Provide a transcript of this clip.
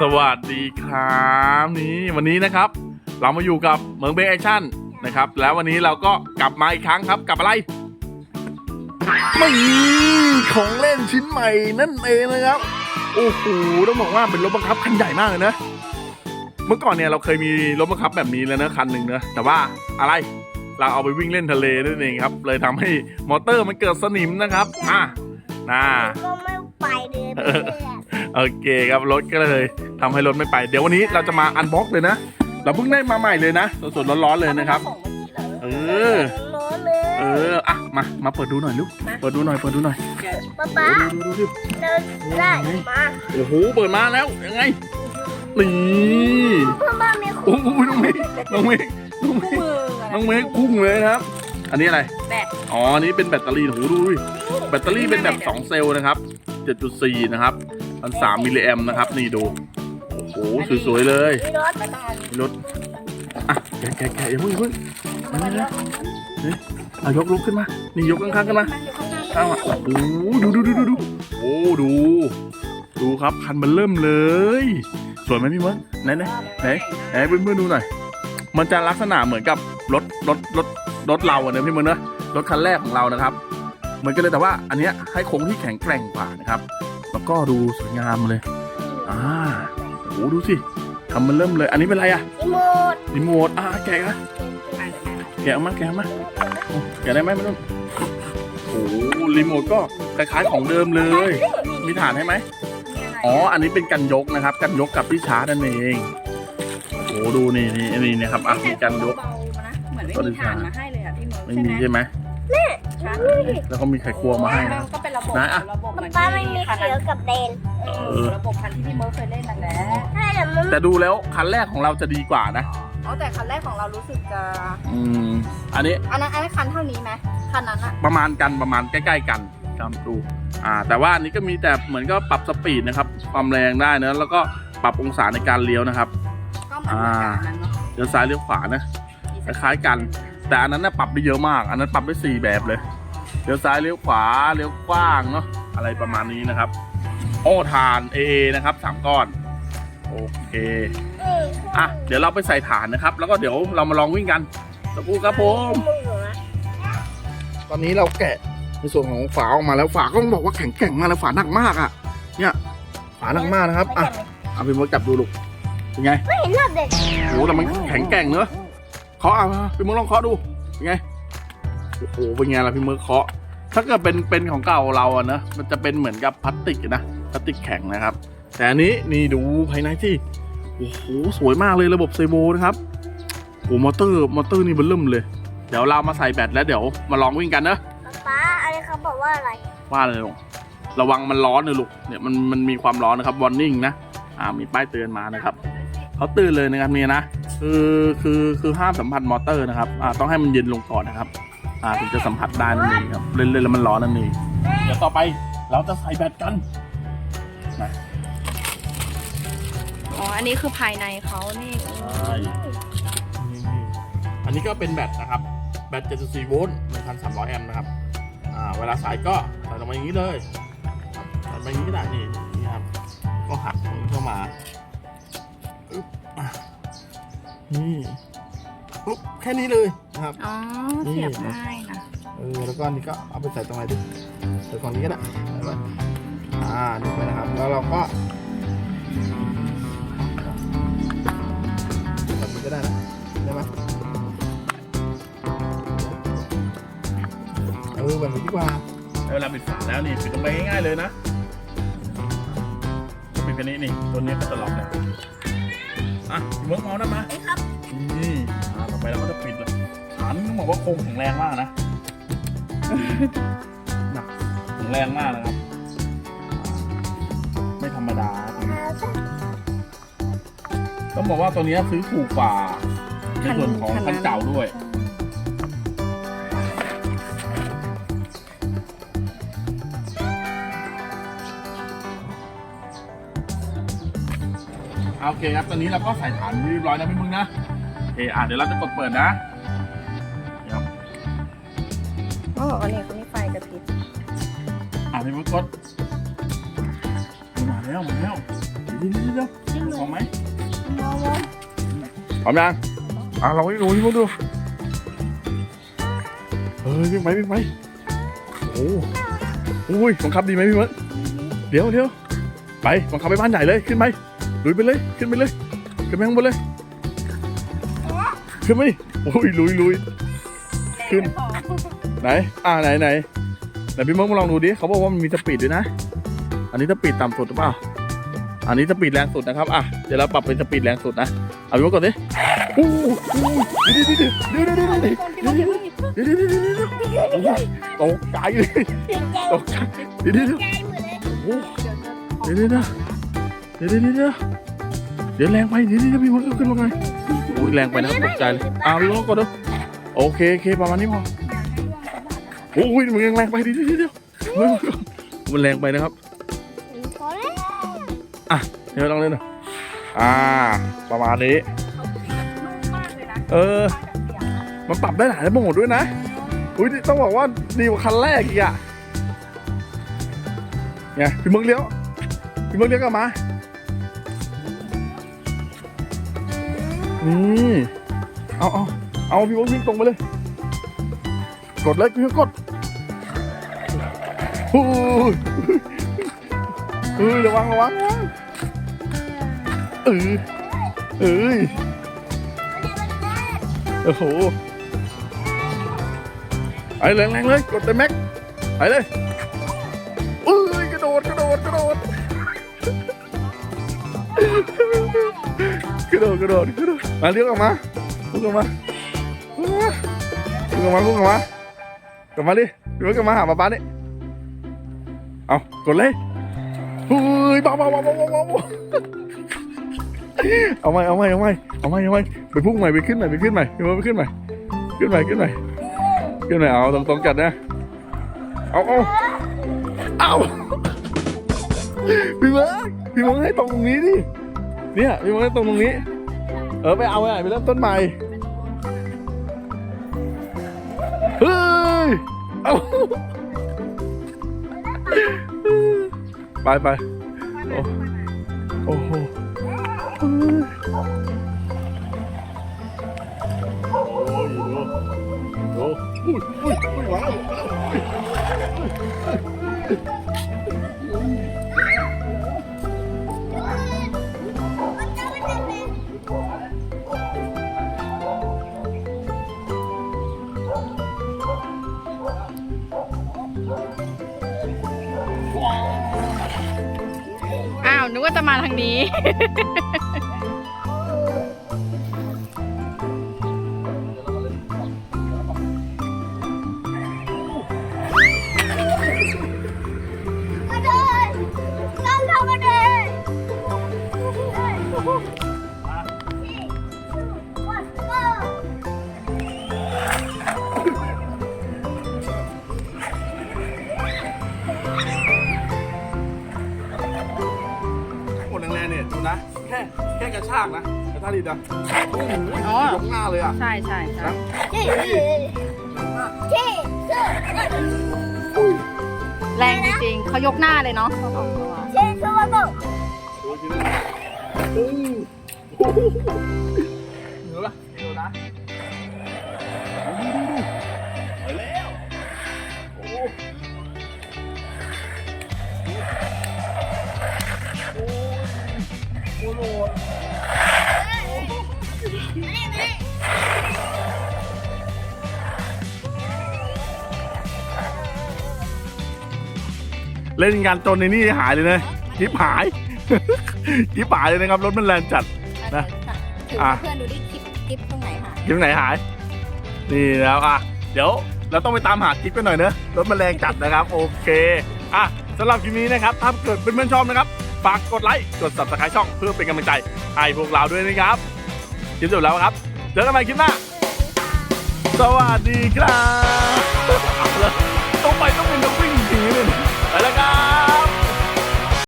สวัสดีครับนี่วันนี้นะครับ เรามาอยู่กับเมืองเบย์แอคชั่นนะครับ แล้ววันนี้เราก็กลับมาอีกครั้งครับกับอะไรไม่ของเล่นชิ้นใหม่นั่นเองนะครับโอ้โหต้องบอกว่าเป็นรถบังคับคันใหญ่มากเลยนะ เมื่อก่อนเนี่ยเราเคยมีรถบังคับแบบนี้แล้วนะคันหนึ่งนะแต่ว่าอะไรเราเอาไปวิ่งเล่นทะเลนั่นเองครับ เลยทำให้มอเตอร์มันเกิดสนิมนะครับอะนะก็ไม่ ไปเลยเพื่อนโอเคครับรถก็เลยทำให้รถไม่ไป เดี๋ยววันนี้เราจะมาอันบ็อกเลยนะ เราเพิ่งได้มาใหม่เลยนะสดๆร้อนๆเลยนะครับเออ ร้อนเลยเอออะมามาเปิดดูหน่อยลูกเปิดดูหน่อยเปิดดูหน่อยป๊าป๊าดูดูดูดูเราได้มาโอ้โหเปิดมาแล้วยังไงนี่เพื่อนบ้านมีขโอ้โหน้องเมฆน้องเมฆน้องเมฆมือน้องเมฆพุ่งเลยนะครับ อันนี้อะไร แบตอ๋ออันนี้เป็นแบตเตอรี่โอ้โหดูดิแบตเตอรี่เป็นแบบ2เซลล์นะครับ 7.4 นะครับพันสามมิลลิแอมนะครับ นี่ดู โอ้โห สวย ๆ เลยมีรถไม่ต้องเอารถอะแกะแกะแกะอย่าเพิ่งอย่าเพิ่งมาเลยนะนี่เอายกลุกขึ้นมา นี่ยกข้างๆขึ้นมาข้างหน้าเอาอะโอ้โหดูดูดูดูดูโอ้ดู ดูครับคันมันเริ่มเลย สวยไหมพี่เมิร์กไหนไหนไหนไหนเพื่อนๆดูหน่อย มันจะลักษณะเหมือนกับรถรถรถรถเราอะเนอะพี่เมิร์กเนอะรถคันแรกของเรานะครับ เหมือนกันเลยแต่ว่าอันเนี้ยให้โครงที่แข็งแกร่งกว่านะครับ แล้วก็ดูสวยงามเลย อ่าโอ้โหดูสิทำมันเริ่มเลย อันนี้เป็นอะไรอะรีโมทรีโมทอ่าแกะนะแกะออกมาแกะออกมาโอ้แกะได้ไหมไม่ต้องโอ้โหรีโมทก็คล้ายๆของเดิมเลย มีฐานให้ไหมอ๋อ อันนี้เป็นกันยกนะครับ กันยกกับที่ชาร์จนั่นเองโอ้โหดูนี่นี่นี่นะครับอะมีกันยกเบาๆนะเหมือนไม่มีฐานมาให้เลยอะพี่เมิร์กไม่ใช่ไหมมีใช่ไหม ชาร์จแล้วก็มีไขควงมาให้นะก็เป็นระบบไหนอะระบบเหมือนป๊าไม่มีที่คันเขียวกับแดงเออระบบคันที่พี่เมิร์กเคยเล่นนั่นแหละใช่แต่มันแต่ดูแล้วคันแรกของเราจะดีกว่านะอ๋อแต่คันแรกของเรารู้สึกจะอืมอันนี้อันนั้นอันนั้นคันเท่านี้ไหมคันนั้นอะประมาณกันประมาณใกล้ ๆ กันตามดูอ่า แต่ว่าอันนี้ก็มีแต่เหมือนก็ปรับสปีดนะครับ ความแรงได้นะแล้วก็ปรับองศาในการเลี้ยวนะครับก็เหมือนกันนั้นเนาะเลี้ยวซ้ายเลี้ยวขวานะคล้ายๆกัน แต่อันนั้นน่ะปรับได้เยอะมาก อันนั้นปรับได้สี่แบบเลยเลี้ยวซ้ายเลี้ยวขวาเลี้ยวกว้างเนาะอะไรประมาณนี้นะครับ โอ้ทาน AA นะครับสามก้อนโอเคเอออะเดี๋ยวเราไปใส่ฐานนะครับ แล้วก็เดี๋ยวเรามาลองวิ่งกันสักครู่ครับผมมือนะตอนนี้เราแกะในส่วนของฝาออกมาแล้วฝาก็ต้องบอกว่าแข็งแกร่งมากแล้วฝาหนักมากอะ เนี่ยฝาหนักมากนะครับอะเอาไปมดจับดูลูกเป็นไงไม่เห็นหน้าเด็กโอ้แต่มันแข็งแกร่งเนอะ เคาะเอาพี่มึงลองเคาะดูเป็นไงโอ้โหเป็นไงล่ะพี่มึงเคาะ ถ้าเกิดเป็นเป็นของเก่าเราอะนะมันจะเป็นเหมือนกับพลาสติกนะพลาสติกแข็งนะครับ แต่อันนี้นี่ดูภายในที่โอ้โหสวยมากเลยระบบเซโบนะครับโอ้มอเตอร์มอเตอร์นี่มันเริ่มเลย เดี๋ยวเรามาใส่แบตแล้วเดี๋ยวมาลองวิ่งกันเนอะป๊าอะไรเขาบอกว่าอะไรว่าเลยลูกระวังมันร้อนเลยลูกเนี่ยมันมันมีความร้อนนะครับวอร์นิ่งนะอ่ามีป้ายเตือนมานะครับเขาเตือนเลยนะครับเนี่ยนะ คือคือคือห้ามสัมผัสมอเตอร์นะครับอ่าต้องให้มันเย็นลงก่อนนะครับอ่าถึงจะสัมผัสได้นั่นเองครับเล่นเล่นแล้วมันร้อนนั่นเองเดี๋ยวต่อไปเราจะใส่แบตกันอ๋อ อันนี้คือภายในเขานี่ใช่อันนี้ก็เป็นแบตนะครับ แบต 7.4 โวลต์ 1,300 แอมป์นะครับ อ่า เวลาใส่ก็ใส่ลงมาอย่างนี้เลยครับใส่ไปอย่างนี้ก็ได้นี่นี่ครับ ก็หักตรงนี้เข้ามาอึ๊บอะ นี่ปุ๊บแค่นี้เลยนะครับ อ๋อ เสียบง่ายนะ เออ แล้วก็อันนี้ก็เอาไปใส่ตรงไหนดิใส่ตรงนี้ก็ได้ใส่ไว้อ่านี่ไปนะครับ แล้วเราก็แบบนี้ก็ได้นะ ได้ไหมเออแบบนี้ดีกว่าเวลาปิดฝาแล้วนี่ปิดลงไปง่ายๆเลยนะก็ปิดแค่นี้นี่ ตัวนี้ก็จะล็อกแล้ว อะเวิร์กเมาส์นะมาครับนี่อ่าต่อไปเราก็จะปิดแล้วฐานต้องบอกว่าโครงแข็งแรงมากนะหนักแข็งแรงมากนะครับ ไม่ธรรมดาตัวนี้ต้องบอกว่าตัวนี้ซื้อถูกกว่าในส่วนของคันเก่าด้วย โอเคครับ ตอนนี้เราก็ใส่ฐานเรียบร้อยแล้วพี่มึงนะโอเคอะเดี๋ยวเราจะกดเปิดนะเดี๋ยวอ๋ออันนี้เขามีไฟกระพริบอะพี่มึงกดมาแล้วมาแล้วดีเดี๋ยวเดี๋ยวเดี๋ยวจิ้มเลพร้อมยไหมมองมองพร้อมยังอะลองให้ดูพี่มุกดูเฮ้ยวิ่งไปวิ่งไปโอ้โหอุ้ยบังคับดีไหมพี่มุกเดี๋ยวเดี๋ยวไปบังคับไปบ้านใหญ่เลยขึ้นไป ลุยไปเลย ขึ้นไปเลยขึ้นไปข้างบนเลย ขึ้นไปโอ้ยลุยลุยขึ้น ไหน อ่าไหนไหนไหนพี่มุกมาลองดูดิเขาบอกว่ามันมีสปีดด้วยนะ อันนี้สปีดต่ำสุดหรือเปล่า อันนี้สปีดแรงสุดนะครับ อะ เดี๋ยวเราปรับเป็นสปีดแรงสุดนะ เอาพี่มุกก่อนดิอู้หูเดี๋ยวเดี๋ยวเดี๋ยวเดี๋ยวเดี๋ยวเดี๋ยวเดี๋ยวเดี๋ยวเดี๋ยวเดี๋ยวเดี๋ยวเดี๋ยวเดี๋ยวเดี๋ยวเดี๋ยวตกใจเลยติดใจตกใจเดี๋ยวเดี๋ยวเดี๋ยวใจหมดเลยโอ้เดี๋ยวเดี๋ยวเดี๋ยวเดี๋ยวเดี๋ ยวเดี๋ยวเดี๋ยวเดี๋ยวแรงไปเดี๋ยวเดี๋ยวพี่มุกขึ้นมาไงโอ้ยแรงไปนะครับตกใจเลยอ่าพี่มุกก่อนดูโอเคโอเคประมาณนี้พอโอ้ยมันยังแรงไปเดี๋ยวเดี๋ยวมันแรงไปนะครับอแล้วเดี๋ยวลองเล่นหน่อยอ่า ประมาณนี้ เออ มันปรับได้หลายโหมดด้วยนะอุ้ยต้องบอกว่าดีกว่าคันแรกอีกอะไงพี่มึงเลี้ยวพี่มึงเลี้ยวกลับมา นี่เอาเอาเอาพี่มึงวิ่งตรงไปเลย กดเลยพี่กดโอ้ยเฮ้ยระวังระวังเออเอ้ยโอ้โหไปแรงๆเลยกดเต็มแม็กไปเลยเอ้ยกระโดดกระโดดกระโดด กระโดดกระโดดกระโดดมาเลี้ยกลับมาพุ่งกมาพุ่งกมาพุ่งกมากลับมาดิเลี้ยวกลับมาหาป๊าป๊านี่เอากดเลยเฮ้ยเบาเบาเบาเบาเบาเบาเอาไหมเอาไหมเอาไหมเอาไหมเอาไหมไปพุ่งใหม่ไปขึ้นใหม่ไปขึ้นใหม่ไปขึ้นใหม่ขึ้นใหม่ขึ้นใหม่ขึ้นใหม่เอาตรงตรงจัดนะเอาเอาเอาพี่เบิร์พี่เบิร์ให้ตรงตรงนี้ดิ เนี่ยพี่มดตรงตรงนี้ เออไปเอาไปไหนไปเริ่มต้นใหม่เฮ้ยเอาไปไปโอ้โห นึกว่าจะมาทางนี้ แรงๆเนี่ยดูนะ แค่แค่กระชากนะกระชากดีดังโอ้โหอ๋อ ยกหน้าเลยอะใช่ใช่ใช่ที่ที่สุดแรงจริงๆเขายกหน้าเลยเนาะที่สุดลูกดูทีนะโอ้โหเหนือปะเหนือนะ เล่นงานจนในนี่หายเลยนะคลิปหายคลิปหายเลยนะครับรถมันแรงจัด นะถืออะเพื่อนดูดิคลิปคลิปตรงไหนหายคลิปไหนหาย นี่แล้วอะเดี๋ยวเราต้องไปตามหาคลิปกันหน่อยเนอะรถมันแรงจัดนะครับ โอเคอะสำหรับคลิปนี้นะครับถ้าเกิดเป็นเพื่อนๆชอบนะครับฝากกดไลค์กด subscribe ช่องเพื่อเป็นกำลังใจให้พวกเราด้วยนะครับคลิปจบแล้วครับเจอกันใหม่คลิปหน้าสวัสดีครับเอาละต้องไปต้องเป็นต้องวิ่ง Talaga!